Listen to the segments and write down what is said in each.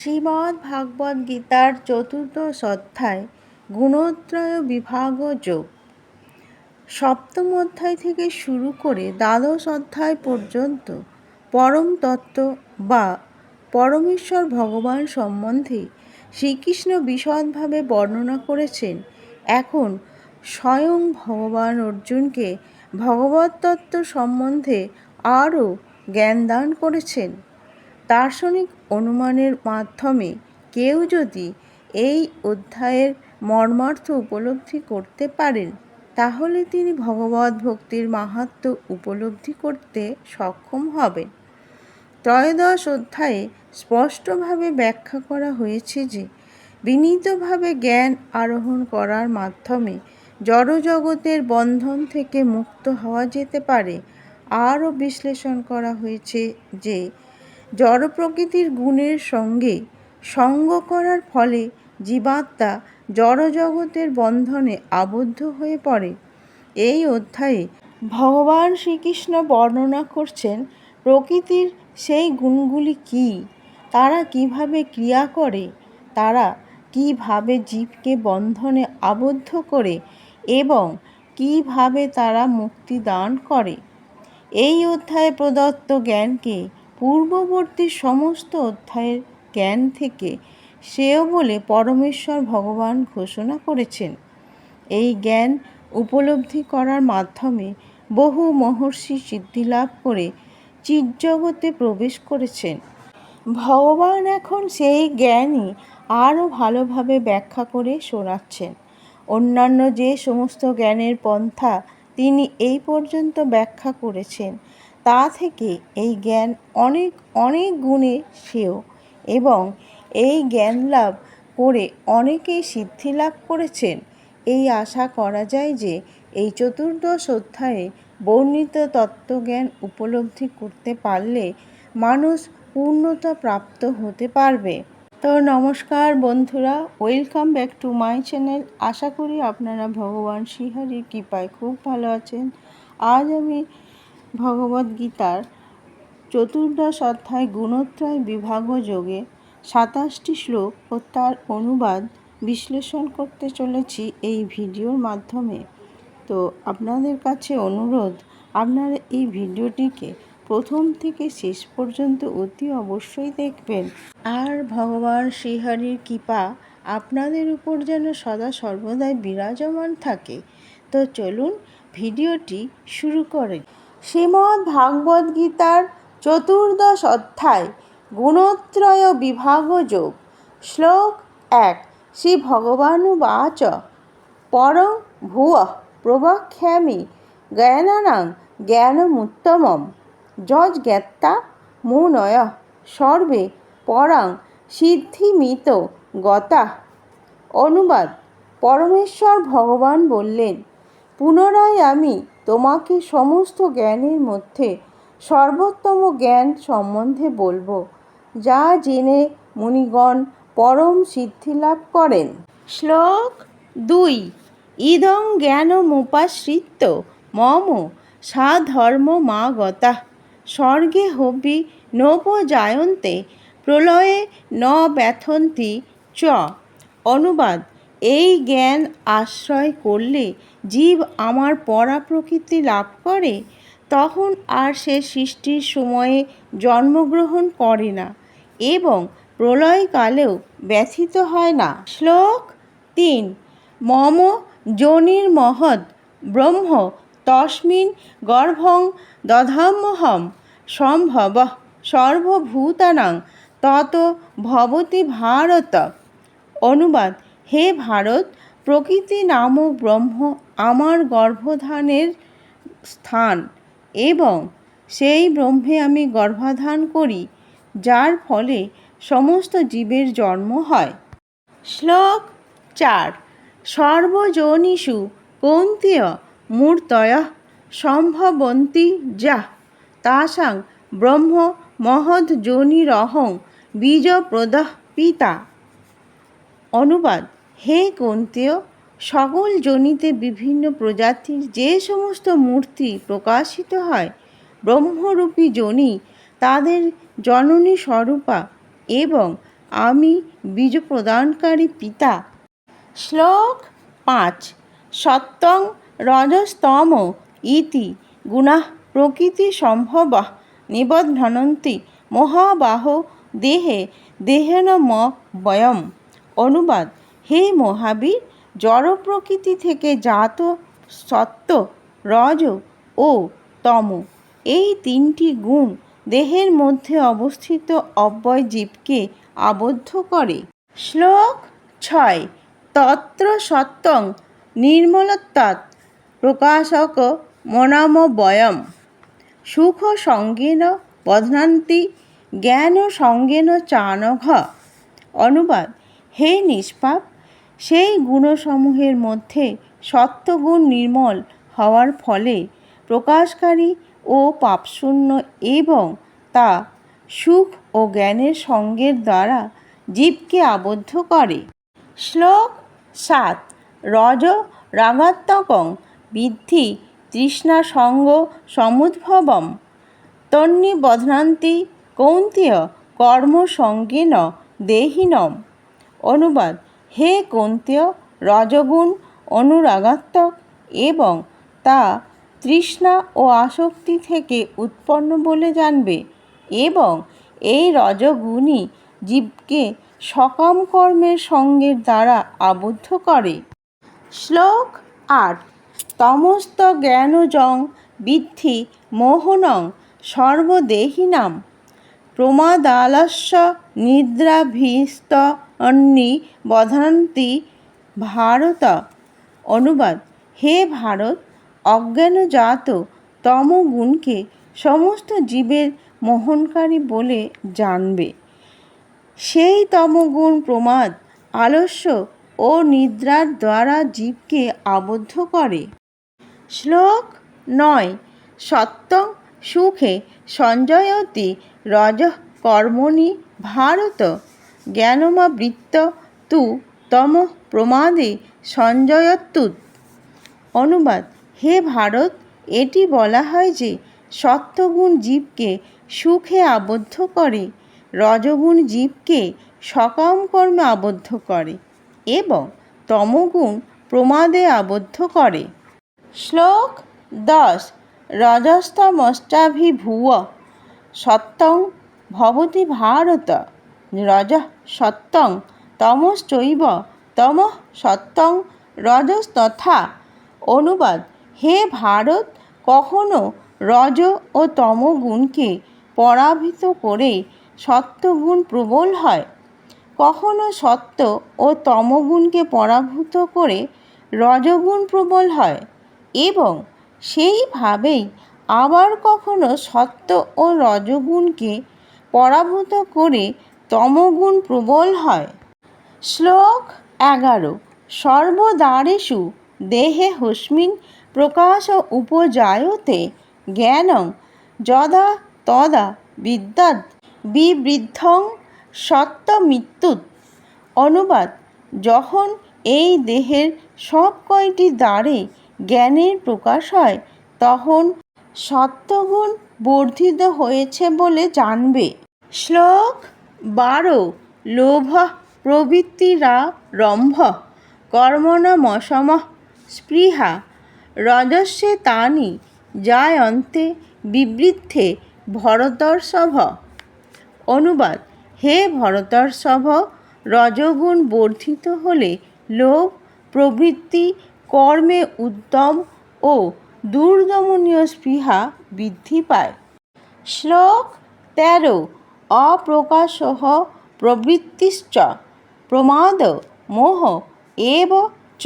শ্রীমদ্ ভাগবত গীতার চতুর্দশ অধ্যায়, গুণত্রয় বিভাগ যোগ। সপ্তম অধ্যায় থেকে শুরু করে দ্বাদশ অধ্যায় পর্যন্ত পরম তত্ত্ব বা পরমেশ্বর ভগবান সম্বন্ধে শ্রীকৃষ্ণ বিশদভাবে বর্ণনা করেছেন। এখন স্বয়ং ভগবান অর্জুনকে ভগবত তত্ত্ব সম্বন্ধে আরও জ্ঞান দান করেছেন। দার্শনিক অনুমানের মাধ্যমে কেউ যদি এই অধ্যায়ের মর্মার্থ উপলব্ধি করতে পারেন, তাহলে তিনি ভগবত ভক্তির মাহাত্ম উপলব্ধি করতে সক্ষম হবেন। ত্রয়োদশ অধ্যায়ে স্পষ্টভাবে ব্যাখ্যা করা হয়েছে যে, বিনীতভাবে জ্ঞান আরোহণ করার মাধ্যমে জড়জগতের বন্ধন থেকে মুক্ত হওয়া যেতে পারে। আরও বিশ্লেষণ করা হয়েছে যে জড় প্রকৃতির গুণের সঙ্গে সঙ্গ করার ফলে জীবাত্মা জড়জগতের বন্ধনে আবদ্ধ হয়ে পড়ে। এই অধ্যায়ে ভগবান শ্রীকৃষ্ণ বর্ণনা করছেন, প্রকৃতির সেই গুণগুলি কী? তারা কীভাবে ক্রিয়া করে? তারা কীভাবে জীবকে বন্ধনে আবদ্ধ করে? এবং কীভাবে তারা মুক্তি দান করে? এই অধ্যায়ে প্রদত্ত জ্ঞানকে পূর্ববর্তী সমস্ত অধ্যায়ের জ্ঞান থেকে শ্রেয় বলে পরমেশ্বর ভগবান ঘোষণা করেছেন। এই জ্ঞান উপলব্ধি করার মাধ্যমে বহু মহর্ষি সিদ্ধিলাভ করে চিৎজগতে প্রবেশ করেছেন। ভগবান এখন সেই জ্ঞানই আরও ভালোভাবে ব্যাখ্যা করে শোনাচ্ছেন। অন্যান্য যে সমস্ত জ্ঞানের পন্থা তিনি এই পর্যন্ত ব্যাখ্যা করেছেন তা থেকে এই জ্ঞান অনেক অনেক গুণে শ্রেয় এবং এই জ্ঞান লাভ করে অনেকেই সিদ্ধি লাভ করেছেন। এই আশা করা যায় যে এই চতুর্দশ অধ্যায়ে বর্ণিত তত্ত্বজ্ঞান উপলব্ধি করতে পারলে মানুষ পূর্ণতা প্রাপ্ত হতে পারবে। তো নমস্কার বন্ধুরা, welcome back to my channel. আশা করি আপনারা ভগবান শ্রীহরির কৃপায় খুব ভালো আছেন। আজ আমি ভগবদ্গীতার চতুর্দশ অধ্যায় গুণত্রয় বিভাগ যোগে সাতাশটি শ্লোক ও তার অনুবাদ বিশ্লেষণ করতে চলেছি এই ভিডিওর মাধ্যমে। তো আপনাদের কাছে অনুরোধ, আপনারা এই ভিডিওটিকে প্রথম থেকে শেষ পর্যন্ত অতি অবশ্যই দেখবেন। আর ভগবান শ্রীহরির কৃপা আপনাদের উপর যেন সদা সর্বদাই বিরাজমান থাকে। তো চলুন ভিডিওটি শুরু করেন শ্রীমদ্ ভাগবত গীতার চতুর্দশ অধ্যায়, গুণত্রয় বিভাগ যোগ, শ্লোক এক, শ্রী ভগবানুবাচ। পরং ভুয় প্রবক্ষ্যামি জ্ঞানানাং জ্ঞানমুত্তমম। যজ জ্ঞাত্তা মুনয় সর্বে পরাং সিদ্ধিমিত গতা। অনুবাদ, পরমেশ্বর ভগবান বললেন, পুনরায় আমি তোমাকে সমস্ত জ্ঞানের মধ্যে সর্বোত্তম জ্ঞান সম্বন্ধে বলব, যা জেনে মুনিগণ পরম সিদ্ধি লাভ করেন। শ্লোক দুই। ইদং জ্ঞানমুপাশ্রিত্য মম সাধর্ম মা গতা স্বর্গে হবি নোপজায়ন্তে প্রলয়ে ন ব্যথন্তি চ। অনুবাদ এই জ্ঞান আশ্রয় করলে জীব আমার পরা প্রকৃতি লাভ করে, তখন আর সে সৃষ্টির সময়ে জন্মগ্রহণ করে না এবং প্রলয়কালেও ব্যথিত হয় না। শ্লোক তিন, মম যোনির মহৎ ব্রহ্ম তস্মিন গর্ভং দধাম্যহম সম্ভব সর্বভূতানাং তত ভবতি ভারত। অনুবাদ হে ভারত, প্রকৃতি নামক ব্রহ্ম, আমার গর্ভধানের স্থান এবং সেই ব্রহ্মে আমি গর্ভাধান করি, যার ফলে সমস্ত জীবের জন্ম হয়। শ্লোক চার, সর্বজনীষু কৌন্তীয় মূর্তয় সম্ভবন্তী যা তাসাং ব্রহ্ম মহৎ যোনিরহং বীজপ্রদঃ পিতা। অনুবাদ হে কন্তেয় সকল জনিতে বিভিন্ন প্রজাতির যে সমস্ত মূর্তি প্রকাশিত হয়, ব্রহ্মরূপী জনি তাদের জননী স্বরূপা এবং আমি বীজ প্রদানকারী পিতা। শ্লোক পাঁচ, সত্যং রজস্তম ইতি গুণাঃ প্রকৃতি সম্ভব নিবধ্নন্তি মহাবাহ দেহে দেহেন ম বয়ম। অনুবাদ হে মহাবীর জড় প্রকৃতি থেকে জাত সত্য রজ ও তম। এই তিনটি গুণ দেহের মধ্যে অবস্থিত অব্যয় জীবকে আবদ্ধ করে। শ্লোক ছয়, তত্র সত্যং নির্মলত্বাৎ প্রকাশক মনাম বয়ম। সুখ সঙ্গেন বধ্নান্তি, জ্ঞান সঙ্গেন চানঘ অনুবাদ, হে নিষ্পাপ সেই গুণসমূহের মধ্যে সত্যগুণ নির্মল হওয়ার ফলে প্রকাশকারী ও পাপশূন্য এবং তা সুখ ও জ্ঞানের সঙ্গের দ্বারা জীবকে আবদ্ধ করে। শ্লোক সাত, রজ রাগাত্মকং বিদ্ধি তৃষ্ণা সঙ্গ সমুদ্ভবম তন্নিবধ্নান্তি কৌন্তেয় কর্মসঙ্গেন দেহিনম। অনুবাদ হে কৌন্তেয় রজগুণ অনুরাগাত্মক এবং তা তৃষ্ণা ও আসক্তি থেকে উৎপন্ন বলে জানবে এবং এই রজগুণই জীবকে সকাম কর্মের সঙ্গের দ্বারা আবদ্ধ করে। শ্লোক আট। তমস্ত জ্ঞানজং বিদ্ধি মোহনং সর্বদেহিনাম প্রমাদালস্য নিদ্রাভীস্ত অন্নি বধান্তি ভারত অনুবাদ। হে ভারত, অজ্ঞানজাত তমগুণকে সমস্ত জীবের মোহনকারী বলে জানবে। সেই তমগুণ প্রমাদ, আলস্য ও নিদ্রার দ্বারা জীবকে আবদ্ধ করে। শ্লোক নয় সত্যং সুখে সঞ্জয়তি রজ কর্মণি ভারত জ্ঞানমাবৃত্ত তু তম প্রমাদে সঞ্জয়ত্যুত অনুবাদ, হে ভারত, এটি বলা হয় যে সত্যগুণ জীবকে সুখে আবদ্ধ করে, রজগুণ জীবকে সকাম কর্মে আবদ্ধ করে এবং তমগুণ প্রমাদে আবদ্ধ করে। শ্লোক দশ রজস্তমষ্টাভিভূয় সত্যং ভবতি ভারত রজ সত্যং তমশ্চৈব তমঃ সত্যং রজস্তথা অনুবাদ, হে ভারত, কখনো রজ ও তমগুণকে পরাভূত করে সত্যগুণ প্রবল হয়? কখনো সত্য ও তমগুণকে পরাভূত করে রজগুণ প্রবল হয়? এবং সেইভাবেই আবার কখনো সত্য ও রজগুণকে পরাভূত করে তমগুণ প্রবল হয়। শ্লোক এগারো। সর্বদ্বারেষু দেহে হস্মিন প্রকাশ উপজায়তে জ্ঞানং যদা তদা বিদ্যাৎ বিবৃদ্ধং সত্যমৃত্যুত অনুবাদ, যখন এই দেহের সব কয়টি দ্বারে জ্ঞানের প্রকাশ হয়, তখন সত্যগুণ বর্ধিত হয়েছে বলে জানবে। শ্লোক বারো, লোভ প্রবৃত্তিরা রম্ভ কর্মণমসম স্পৃহা, রজস্যে তানি, জায়ন্তে বিবৃদ্ধে ভরতর্ষভ। অনুবাদ, হে ভরতর্ষভ, রজগুণ বর্ধিত হলে লোভ, প্রবৃত্তি, কর্মে উদ্যম ও দুর্দমনীয় স্পৃহা বৃদ্ধি পায়। শ্লোক তেরো অপ্রকাশহ প্রবৃত্তিশ্চ, প্রমাদ মোহ এব চ,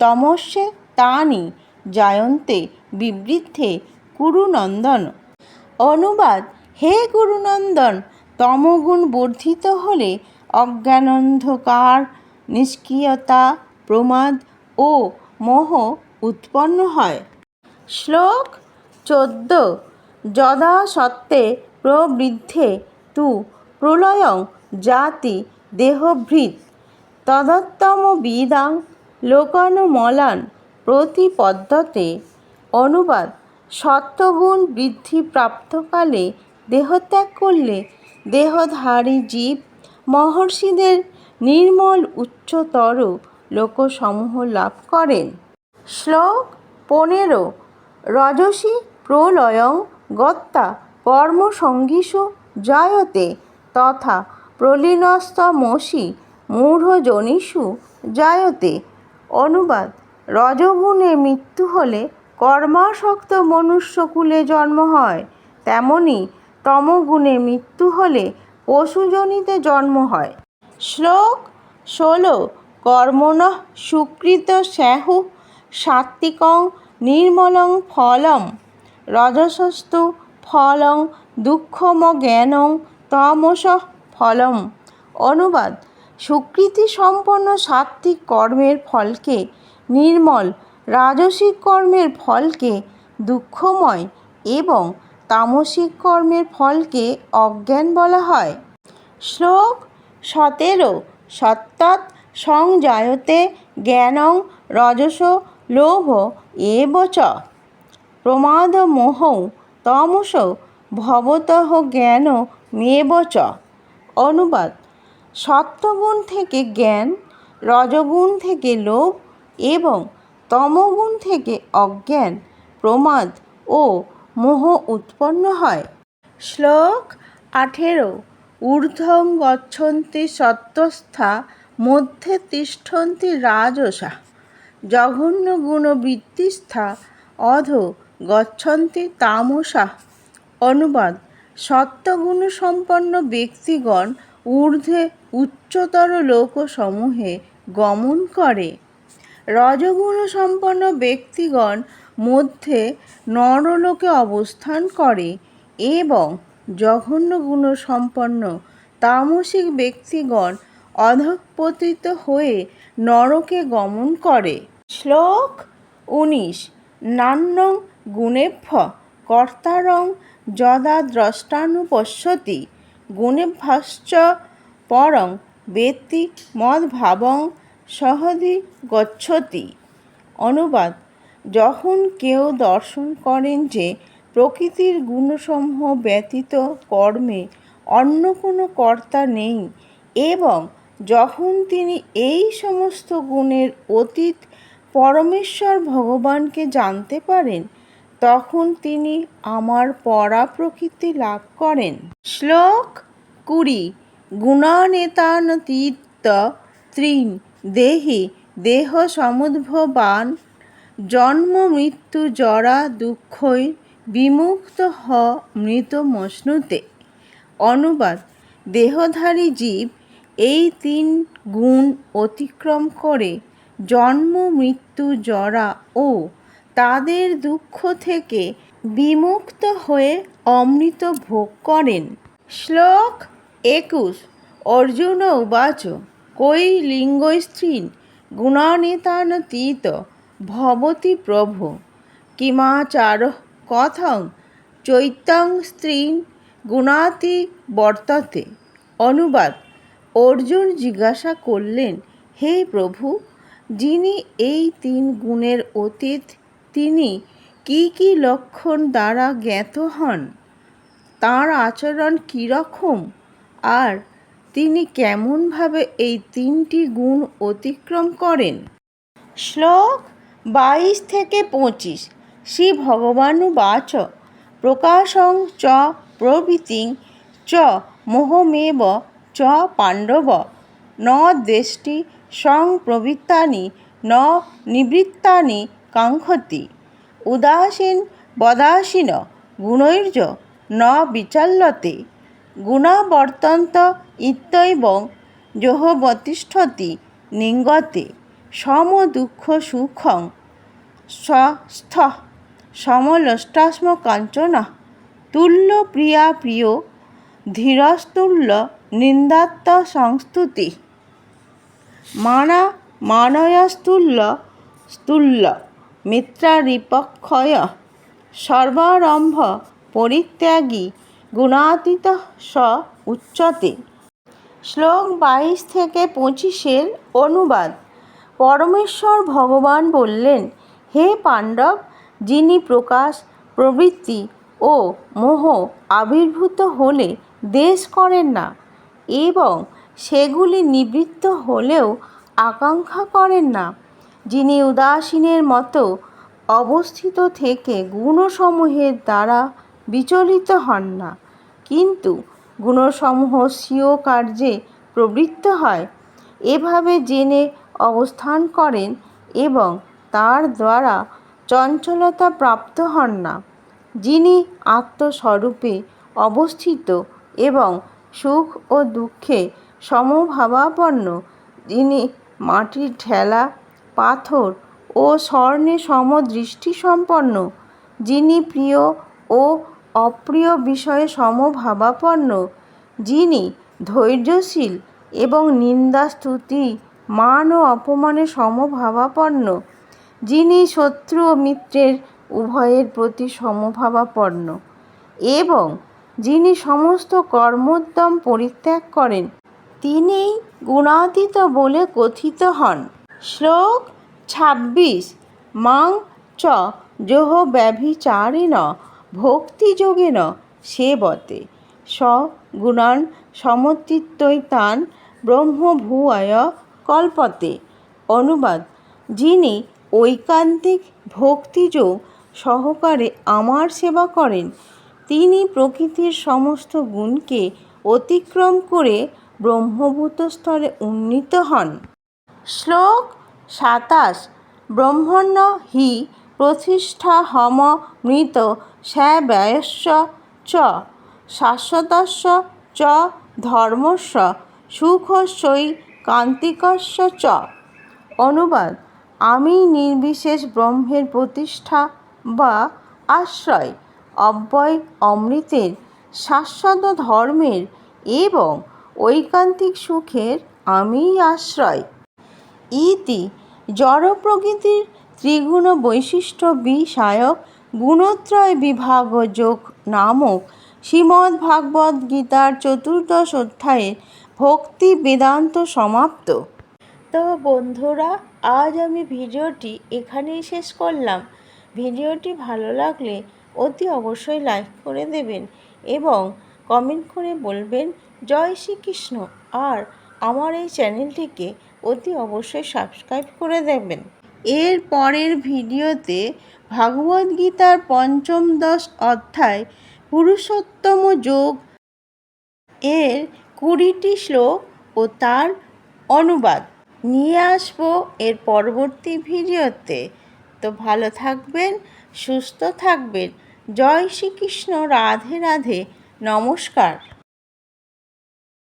তমস্যে তানি জায়ন্তে বিবৃদ্ধে কুরুনন্দন। অনুবাদ, হে গুরুনন্দন তমগুণ বর্ধিত হলে অজ্ঞানন্ধকার, নিষ্ক্রিয়তা, প্রমাদ ও মোহ উৎপন্ন হয়। শ্লোক চোদ্দ। যদা সত্ত্বে প্রবৃদ্ধে তু প্রলয়ং জাতি দেহভৃৎ তদত্তমবিদাং লোকানুমলান প্রতিপদ্যতে অনুবাদ। সত্যগুণ বৃদ্ধি প্রাপ্তকালে দেহত্যাগ করলে দেহধারী জীব মহর্ষিদের নির্মল উচ্চতর লোকসমূহ লাভ করেন। শ্লোক পনেরো। রজসী প্রলয়ং গত্তা কর্মসঙ্গীষু জায়তে তথা প্রলীনস্তমসি মূঢ়জনীষু জায়তে। অনুবাদ, রজগুণে মৃত্যু হলে কর্মাসক্ত মনুষ্যকুলে জন্ম হয়, তেমনি তমগুণে মৃত্যু হলে পশুজনিতে জন্ম হয়। শ্লোক ষোলো কর্মণ সুকৃত স্যাহু সাত্বিকং নির্মলং ফলম রজসস্তু ফলং দুঃখম জ্ঞানং তমস ফলম অনুবাদ সুকৃতি সম্পন্ন সাত্ত্বিক কর্মের ফলকে নির্মল, রাজসিক কর্মের ফলকে দুঃখময় এবং তামসিক কর্মের ফলকে অজ্ঞান বলা হয়। শ্লোক, সতেরো, সত্তৎ সংজায়তে জ্ঞানং, রজস লোভ এব চ প্রমাদমোহৌ তমস ভবতঃ জ্ঞান মেব চ অনুবাদ সত্যগুণ থেকে জ্ঞান, রজগুণ থেকে লোভ এবং তমগুণ থেকে অজ্ঞান, প্রমাদ ও মোহ উৎপন্ন হয়। শ্লোক আঠেরো ঊর্ধ্বং গচ্ছন্তি সত্ত্বস্থা মধ্যে তিষ্ঠন্তি রাজসা। জঘন্য গুণবৃত্তিস্থা অধ গচ্ছন্তি তামসা। অনুবাদ সত্ত্বগুণসম্পন্ন ব্যক্তিগণ ঊর্ধ্বে উচ্চতর লোকসমূহে গমন করে। রজগুণসম্পন্ন ব্যক্তিগণ মধ্যে নরলোকে অবস্থান করে এবং জঘন্য গুণসম্পন্ন তামসিক ব্যক্তিগণ অধঃপতিত হয়ে নরকে গমন করে। শ্লোক উনিশ। নান্যং গুণেভ্য কর্তারং যদা দ্রষ্টানুপশ্যতি গুণেভ্যশ্চ পরং বেত্তি মদ্ভাবং সহদি গচ্ছতি। অনুবাদ। যখন কেউ দর্শন করেন যে প্রকৃতির গুণসমূহ ব্যতীত কর্মে অন্য কোনো কর্তা নেই এবং যখন তিনি এই সমস্ত গুণের অতীত পরমেশ্বর ভগবানকে জানতে পারেন, তখন তিনি আমার পরা প্রকৃতি লাভ করেন। শ্লোক কুড়ি গুণানেতানতীত ত্রিন দেহি দেহ সমুদ্ভবান, জন্ম মৃত্যু জরা দুঃখই বিমুক্ত হ মৃত মশ্নুতে অনুবাদ, দেহধারী জীব এই তিন গুণ অতিক্রম করে জন্ম, মৃত্যু, জরা ও তাদের দুঃখ থেকে বিমুক্ত হয়ে অমৃত ভোগ করেন। শ্লোক একুশ, অর্জুন উবাচ কৈ লিঙ্গ লিঙ্গস্ত্রীন গুণানিতানতীত ভবতি প্রভু, কিমাচার কথং চৈত্যং স্ত্রীন গুণাতি বর্ততে। অনুবাদ অর্জুন জিজ্ঞাসা করলেন, হে প্রভু, যিনি এই তিন গুণের অতীত, তিনি কি কি লক্ষণ দ্বারা জ্ঞাত হন? তাঁর আচরণ কীরকম? আর তিনি কেমনভাবে এই তিনটি গুণ অতিক্রম করেন? শ্লোক বাইশ থেকে পঁচিশ। শ্রী ভগবানুবাচ, প্রকাশং চ প্রভৃতি চ মোহমেব চ পাণ্ডব। ন দেষ্টি সংপ্রবৃত্তানি, ন নিবৃত্তানি কাঙ্ক্ষতি। উদাসীন বদাসীন গুণৈর্য, ন বিচাল্যতে। গুণাবর্তন্ত ইত্যৈবং যোহবতিষ্ঠতি নিঙ্গতে। সম দুঃখ সুখং স্বস্থ, সমলষ্টাস্ম কাঞ্চন। তুল্য প্রিয়া প্রিয়, ধীরস্তুল্য নিন্দাত্ম সংস্তুতি মানা মানয়স্তুল্য স্তুল্য মিত্রারিপক্ষয় সর্বারম্ভ, পরিত্যাগী, গুণাতীত স উচ্চতে শ্লোক বাইশ থেকে পঁচিশের অনুবাদ। পরমেশ্বর ভগবান বললেন, হে পাণ্ডব, যিনি প্রকাশ, প্রবৃত্তি ও মোহ আবির্ভূত হলে দেশ করেন না এবং সেগুলি নিবৃত্ত হলেও আকাঙ্ক্ষা করেন না, যিনি উদাসীনের মতো অবস্থিত থেকে গুণসমূহের দ্বারা বিচলিত হন না। কিন্তু গুণসমূহ স্বীয় কার্যে প্রবৃত্ত হয়, এভাবে জেনে অবস্থান করেন এবং তার দ্বারা চঞ্চলতা প্রাপ্ত হন না, যিনি আত্মস্বরূপে অবস্থিত এবং সুখ ও দুঃখে সমভাবাপন্ন। যিনি মাটির ঠেলা, পাথর ও স্বর্ণে সমদৃষ্টিসম্পন্ন। যিনি প্রিয় ও অপ্রিয় বিষয়ে সমভাবাপন্ন। যিনি ধৈর্যশীল এবং নিন্দা স্তুতি মান ও অপমানে সমভাবাপন্ন। যিনি শত্রু ও মিত্রের উভয়ের প্রতি সমভাবাপন্ন। এবং যিনি সমস্ত কর্মোদ্যম পরিত্যাগ করেন, তিনিই গুণাতীত বলে কথিত হন। শ্লোক ছাব্বিশ, মাং চ যোহ ব্যভিচারেণ ভক্তিযোগেন সেবতে। স গুণান সমতীত্যৈতান ব্রহ্মভূয়ায় কল্পতে। অনুবাদ, যিনি ঐকান্তিক ভক্তিযোগ সহকারে আমার সেবা করেন তিনি প্রকৃতির সমস্ত গুণকে অতিক্রম করে ব্রহ্মভূত স্তরে উন্নীত হন। শ্লোক সাতাশ, ব্রহ্মণ্য হি প্রতিষ্ঠা হম মৃত স্যাব্যয়স্য চ, শাশ্বতস্য চ, ধর্মস্য সুখস্যৈ কান্তিকস্য চ। অনুবাদ, আমি নির্বিশেষ ব্রহ্মের প্রতিষ্ঠা বা আশ্রয় অব্যয় অমৃতের শাশ্বত ধর্মের এবং ঐকান্তিক সুখের আমিই আশ্রয়। ইতি জড়প্রকৃতির ত্রিগুণ বৈশিষ্ট্য বিষয়ক গুণত্রয় বিভাগ যোগ নামক শ্রীমদ্ভাগবত গীতার চতুর্দশ অধ্যায়ের ভক্তি বেদান্ত সমাপ্ত। তো বন্ধুরা, আজ আমি ভিডিওটি এখানেই শেষ করলাম। ভিডিওটি ভালো লাগলে অতি অবশ্যই লাইক করে দেবেন এবং কমেন্ট করে বলবেন, জয় শ্রীকৃষ্ণ। আর আমার এই চ্যানেলটিকে অতি অবশ্যই সাবস্ক্রাইব করে দেবেন। এর পরের ভিডিওতে ভাগবদ্গীতার পঞ্চম দশ অধ্যায় পুরুষোত্তম যোগ এর কুড়িটি শ্লোক ও তার অনুবাদ নিয়ে আসব এর পরবর্তী ভিডিওতে। তো ভালো থাকবেন, সুস্থ থাকবেন। জয় শ্রীকৃষ্ণ রাধে রাধে নমস্কার।